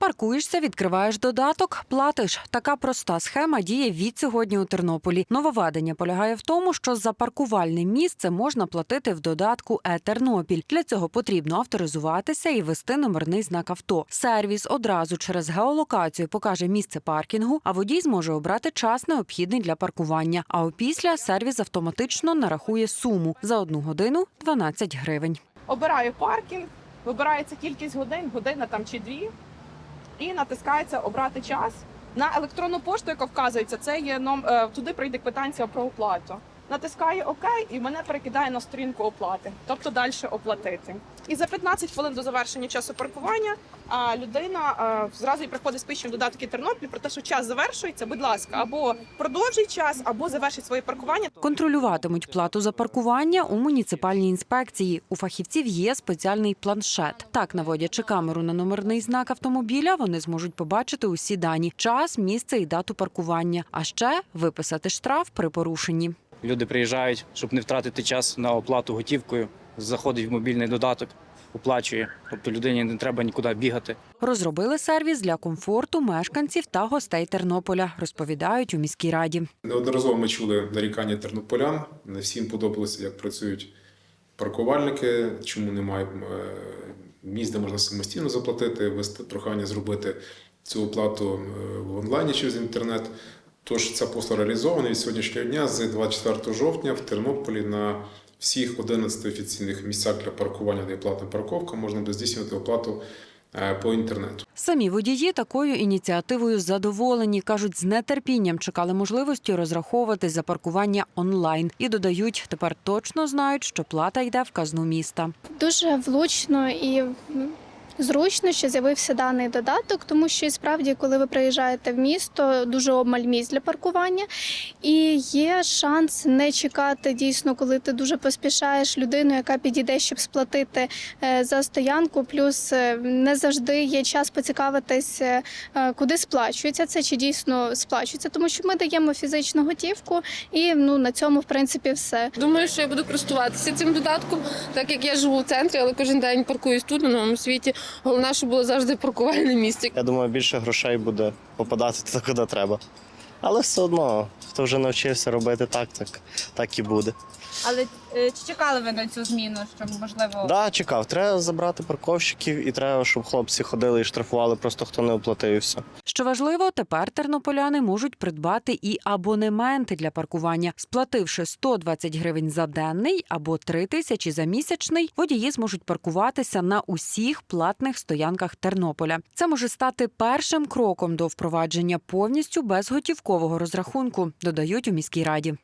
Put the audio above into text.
Паркуєшся, відкриваєш додаток, платиш. Така проста схема діє від сьогодні у Тернополі. Нововведення полягає в тому, що за паркувальне місце можна платити в додатку «Е-Тернопіль». Для цього потрібно авторизуватися і ввести номерний знак авто. Сервіс одразу через геолокацію покаже місце паркінгу, а водій зможе обрати час необхідний для паркування. А опісля сервіс автоматично нарахує суму за одну годину 12 гривень. Обираю паркінг, вибирається кількість годин, година там чи дві, і натискається обрати час. На електронну пошту, яка вказується, це є ном... е, туди прийде квитанція про оплату. Натискаю ОК і мене перекидає на сторінку оплати, тобто далі оплатити. І за 15 хвилин до завершення часу паркування людина зразу й приходить сповіщення в додатки Тернопіль про те, що час завершується. Будь ласка, або продовжуй час, або завершить своє паркування. Контролюватимуть плату за паркування у муніципальній інспекції. У фахівців є спеціальний планшет. Так, наводячи камеру на номерний знак автомобіля, вони зможуть побачити усі дані: час, місце і дату паркування, а ще виписати штраф при порушенні. Люди приїжджають, щоб не втратити час на оплату готівкою. Заходить в мобільний додаток, оплачує. Тобто людині не треба нікуди бігати. Розробили сервіс для комфорту мешканців та гостей Тернополя, розповідають у міській раді. Неодноразово ми чули нарікання тернополян. Не всім подобалося, як працюють паркувальники, чому немає е, місць, де можна самостійно заплатити, вести прохання зробити цю оплату е, в онлайні через інтернет. Тож ця послуга реалізована від сьогоднішнього дня з 24 жовтня в Тернополі на всіх 11 офіційних місцях для паркування, де є платна парковка, можна буде здійснювати оплату е, по інтернету. Самі водії такою ініціативою задоволені. кажуть, з нетерпінням чекали можливості розраховувати за паркування онлайн і додають, тепер точно знають, що плата йде в казну міста. Дуже влучно і зручно, що з'явився даний додаток, тому що і справді, коли ви приїжджаєте в місто, дуже обмаль місць для паркування, і є шанс не чекати дійсно, коли ти дуже поспішаєш людину, яка підійде, щоб сплатити е, за стоянку. Плюс е, не завжди є час поцікавитись, е, куди сплачується це, чи дійсно сплачується, тому що ми даємо фізичну готівку, і ну на цьому в принципі все. Думаю, що я буду користуватися цим додатком, так як я живу в центрі, але кожен день паркуюсь тут, на новому світі. Головне, щоб було завжди паркувальне місце. Я думаю, більше грошей буде попадати туди, куди треба. Але все одно, хто вже навчився робити так, так, так і буде. Але е, чи чекали ви на цю зміну, що можливо Так, да, чекав. Треба забрати парковщиків і треба, щоб хлопці ходили і штрафували просто хто не оплатив і все. Що важливо, тепер тернополяни можуть придбати і абонементи для паркування. Сплативши 120 гривень за денний або 3 тисячі за місячний, водії зможуть паркуватися на усіх платних стоянках Тернополя. Це може стати першим кроком до впровадження повністю безготівкового розрахунку, додають у міській раді.